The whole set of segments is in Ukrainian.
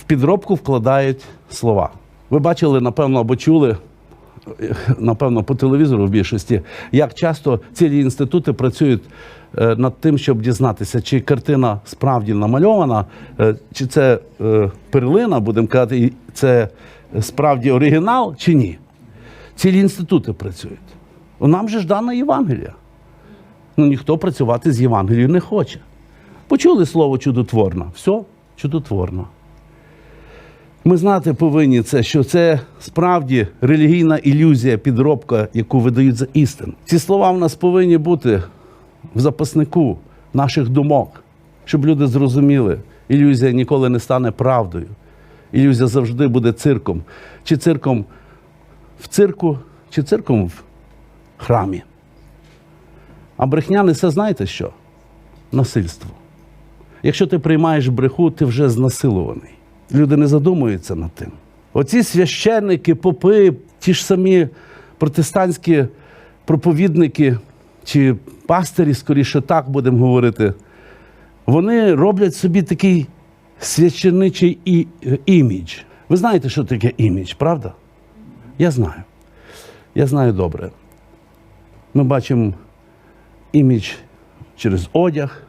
в підробку вкладають слова. Ви бачили, напевно, або чули, напевно, по телевізору в більшості, як часто цілі інститути працюють е, над тим, щоб дізнатися, чи картина справді намальована, е, чи це е, перлина, будемо казати, це справді оригінал, чи ні. Цілі інститути працюють. Нам же ж дана Євангелія. Ну, ніхто працювати з Євангелією не хоче. Почули слово чудотворна. Все, чудотворно. Ми знати повинні це, що це справді релігійна ілюзія, підробка, яку видають за істину. Ці слова в нас повинні бути в запаснику наших думок, щоб люди зрозуміли, ілюзія ніколи не стане правдою. Ілюзія завжди буде цирком. Чи цирком в цирку, чи цирком в храмі. А брехня несе, знаєте що? Насильство. Якщо ти приймаєш бреху, ти вже знасилуваний. Люди не задумуються над тим. Оці священники, попи, ті ж самі протестантські проповідники чи пастирі, скоріше так будемо говорити, вони роблять собі такий священичий і, е, імідж. Ви знаєте, що таке імідж, правда? Я знаю. Я знаю добре. Ми бачимо імідж через одяг,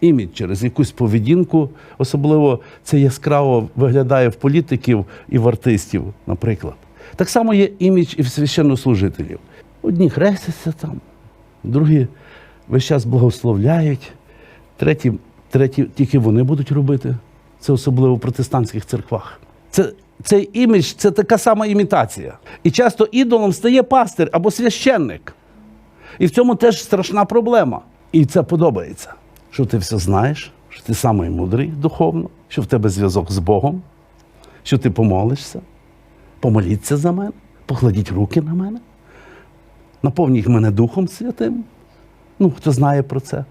імідж через якусь поведінку. Особливо це яскраво виглядає в політиків і в артистів, наприклад. Так само є імідж і в священнослужителів. Одні хрестяться там, другі весь час благословляють, треті, треті тільки вони будуть робити. Це особливо в протестантських церквах. Це, цей імідж це така сама імітація. І часто ідолом стає пастир або священник. І в цьому теж страшна проблема. І це подобається, що ти все знаєш, що ти самий мудрий духовно, що в тебе зв'язок з Богом, що ти помолишся, помоліться за мене, покладіть руки на мене, наповніть мене Духом Святим. Ну, хто знає про це.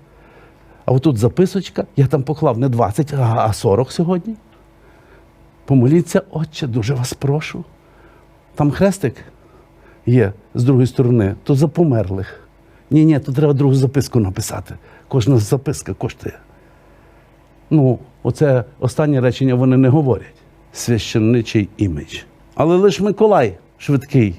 А отут записочка, я там поклав не 20, а 40 сьогодні. Помоліться, отче, дуже вас прошу. Там хрестик є з другої сторони, то за померлих. Ні, ні, то треба другу записку написати. Кожна записка коштує. Ну, оце останнє речення вони не говорять. Священничий імідж. Але лише Миколай швидкий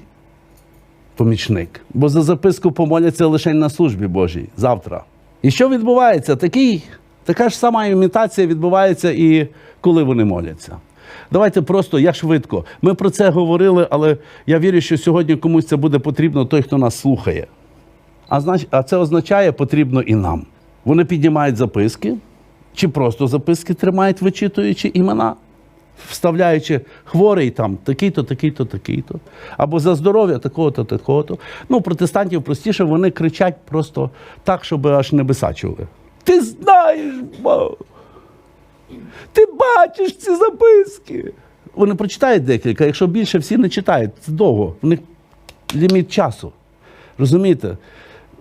помічник. Бо за записку помоляться лише на службі Божій завтра. І що відбувається? Такий, така ж сама імітація відбувається і коли вони моляться. Давайте просто, я швидко. Ми про це говорили, але я вірю, що сьогодні комусь це буде потрібно, той, хто нас слухає. А, це означає, потрібно і нам. Вони піднімають записки, чи просто записки тримають, вичитуючи імена, вставляючи хворий там такий-то, такий-то, такий-то. Або за здоров'я такого-то, такого-то. Ну, протестантів простіше, вони кричать просто так, щоб аж небеса чули. Ти знаєш, Бог! Ти бачиш ці записки. Вони прочитають декілька, якщо більше всі не читають, це довго. В них ліміт часу. Розумієте?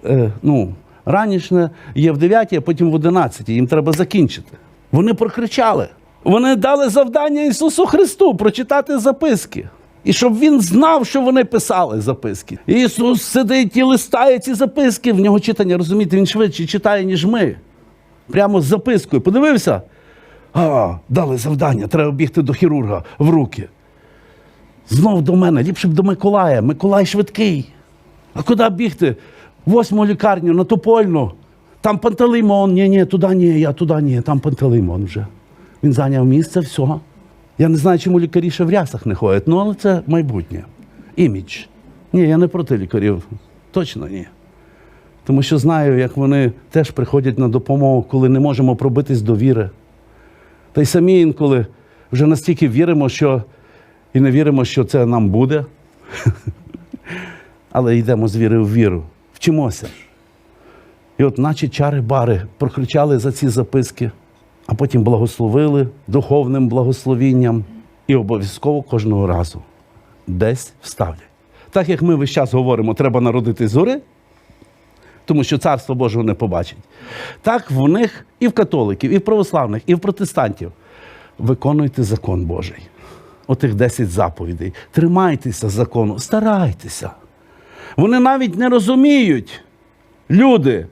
Е, ну, ранішне є в 9, а потім в 11. Їм треба закінчити. Вони прокричали. Вони дали завдання Ісусу Христу прочитати записки. І щоб він знав, що вони писали записки. Ісус сидить і листає ці записки. В нього читання, розумієте, він швидше читає, ніж ми. Прямо з запискою. Подивився? А, дали завдання, треба бігти до хірурга в руки. Знов до мене, ліпше б до Миколая. Миколай швидкий. А куди бігти? Восьму лікарню, на Топольну. Там Пантелеймон. Ні, ні, туди ні, я туди ні, там Пантелеймон вже. Він зайняв місце, все. Я не знаю, чому лікарі ще в рясах не ходять, ну але це майбутнє. Імідж. Ні, я не проти лікарів. Точно ні. Тому що знаю, як вони теж приходять на допомогу, коли не можемо пробитись до віри. Та й самі інколи вже настільки віримо, що і не віримо, що це нам буде. Але йдемо з віри в віру. Вчимося. І от, наче чари-бари прокричали за ці записки, а потім благословили духовним благословінням і обов'язково кожного разу десь вставлять. Так як ми весь час говоримо, треба народити згори, тому що царство Божого не побачить. Так в них і в католиків, і в православних, і в протестантів. Виконуйте закон Божий. Отих 10 заповідей. Тримайтеся закону, старайтеся. Вони навіть не розуміють, люди,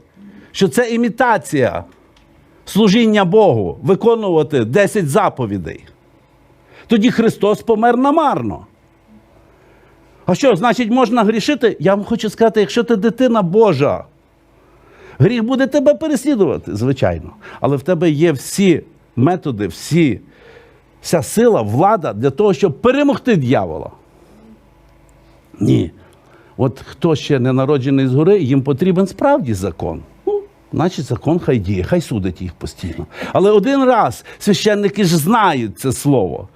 що це імітація служіння Богу, виконувати 10 заповідей. Тоді Христос помер намарно. А що, значить, можна грішити? Я вам хочу сказати, якщо ти дитина Божа, гріх буде тебе переслідувати, звичайно. Але в тебе є всі методи, всі, вся сила, влада для того, щоб перемогти дьявола. Ні. От хто ще не народжений згори, їм потрібен справді закон. Ну, значить, закон хай діє, хай судить їх постійно. Але один раз священники ж знають це слово.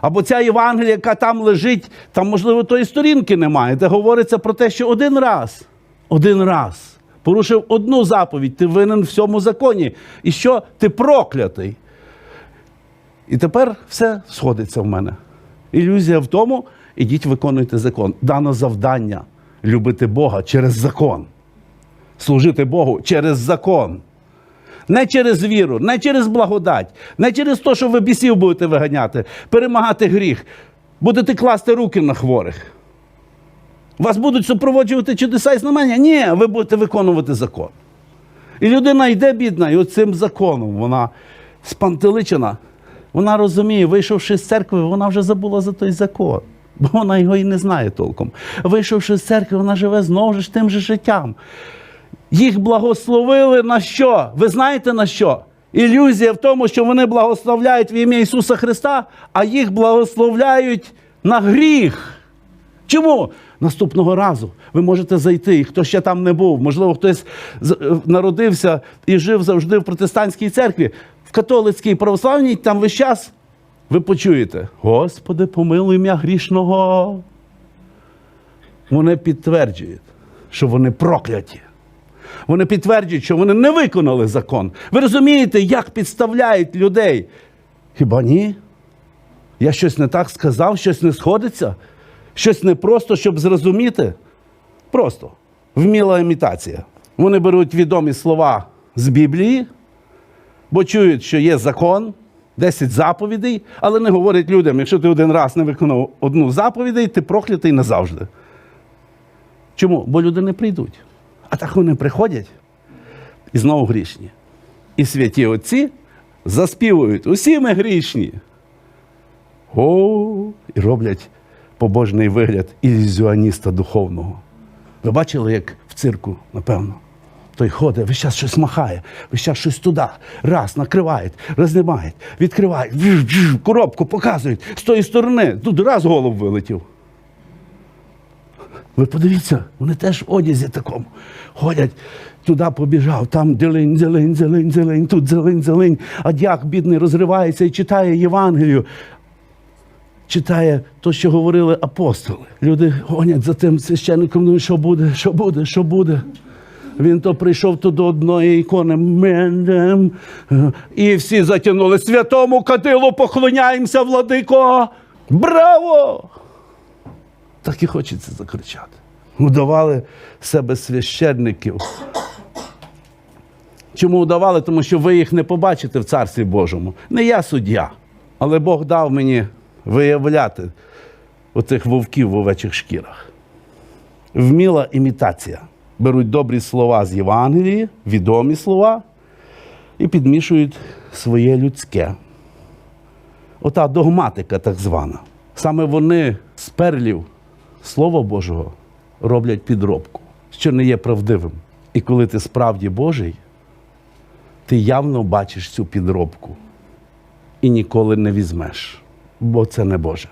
Або ця Євангелія, яка там лежить, там, можливо, тої сторінки немає, де говориться про те, що один раз, один раз порушив одну заповідь, ти винен в цьому законі. І що ти проклятий. І тепер все сходиться в мене. Ілюзія в тому, ідіть виконуйте закон. Дано завдання любити Бога через закон. Служити Богу через закон. Не через віру, не через благодать, не через те, що ви бісів будете виганяти, перемагати гріх, будете класти руки на хворих. Вас будуть супроводжувати чудеса і знамення? Ні, ви будете виконувати закон. І людина йде бідна, і оцим законом вона спантеличена. Вона розуміє, вийшовши з церкви, вона вже забула за той закон, бо вона його і не знає толком. Вийшовши з церкви, вона живе знову ж тим же життям. Їх благословили на що? Ви знаєте на що? Ілюзія в тому, що вони благословляють в ім'я Ісуса Христа, а їх благословляють на гріх. Чому? Наступного разу ви можете зайти, і хто ще там не був, можливо, хтось е, народився і жив завжди в протестантській церкві, в католицькій православній, там весь час ви почуєте: Господи, помилуй ім'я грішного. Вони підтверджують, що вони прокляті. Вони підтверджують, що вони не виконали закон. Ви розумієте, як підставляють людей? Хіба ні? Я щось не так сказав, щось не сходиться, щось не просто, щоб зрозуміти. Просто вміла імітація. Вони беруть відомі слова з Біблії, бо чують, що є закон, 10 заповідей, але не говорять людям, якщо ти один раз не виконав одну заповідей, ти проклятий назавжди. Чому? Бо люди не прийдуть. А так вони приходять і знову грішні. І святі отці заспівують усі ми грішні. О, і роблять побожний вигляд ілюзіоніста духовного. Ви бачили, як в цирку, напевно. Той ходить, весь час щось махає, весь час щось туди. Раз, накривають, рознімають, відкривають, коробку показують з тої сторони. Тут раз голуб вилетів. Ви подивіться, вони теж в одязі такому. Ходять, туди побіжав, там зелень, зелень, зелень, зелень, тут зелень, зелень. А дяк бідний розривається і читає Євангелію. Читає то, що говорили апостоли. Люди гонять за тим священником, ну що буде, що буде, що буде. Він то прийшов то до одної ікони. Мендем. І всі затягнули. Святому кадилу поклоняємося, владико. Браво! Так і хочеться закричати. Удавали себе священників. Чому удавали? Тому що ви їх не побачите в Царстві Божому. Не я суддя, але Бог дав мені виявляти оцих вовків в овечих шкірах. Вміла імітація. Беруть добрі слова з Євангелії, відомі слова, і підмішують своє людське. Ота догматика так звана. Саме вони з перлів Слова Божого роблять підробку, що не є правдивим. І коли ти справді Божий, ти явно бачиш цю підробку і ніколи не візьмеш, бо це не Боже.